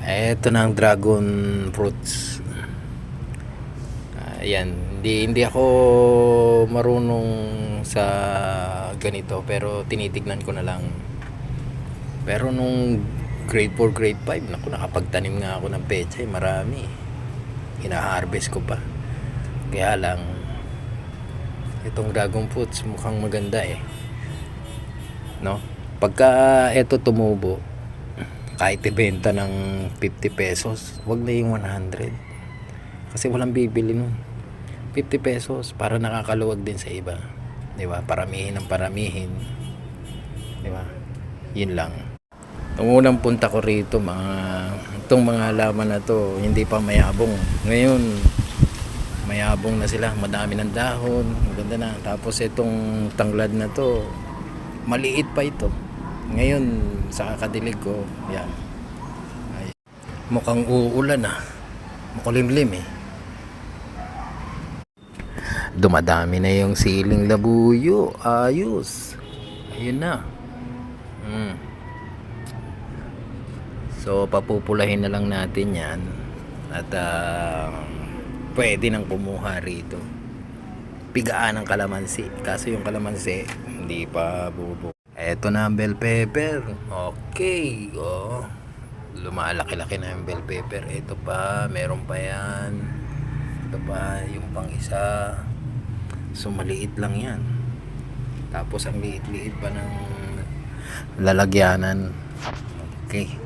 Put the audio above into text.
Ito na ang dragon fruits. Ayan, hindi hindi ako marunong sa ganito pero tinitignan ko na lang. Pero nung grade 4, grade 5, naku, nakapagtanim nga ako ng pechay, marami. Hina-harvest ko pa. Kaya lang, itong dragon fruits mukhang maganda eh. No? Pagka ito tumubo, kahit ibenta ng 50 pesos, wag na yung 100. Kasi walang bibili nun. 50 pesos para nakakaluwag din sa iba. 'Di ba? Paramihin ng paramihin. 'Di ba? Yun lang. Nung unang punta ko rito, mga itong mga halaman na to, hindi pa mayabong. Ngayon, mayabong na sila, madami ng dahon, maganda na. Tapos itong tanglad na to, maliit pa ito. Ngayon, sa kakadilig ko, yan. Ay, mukhang uulan ah. Makulimlim eh. Dumadami na yung siling labuyo. Ayos. Ayun na. Mm. So, papupulahin na lang natin yan. At ah, pwede nang kumuha rito. Pigaan ng kalamansi. Kaso yung kalamansi, hindi pa bubo. Eto na ang bell pepper. Okay. Oh. Lumalaki-laki na yung bell pepper. Ito pa, meron pa yan. Ito pa, yung pang isa. So, maliit lang yan. Tapos, ang liit-liit pa ng lalagyanan. Okay.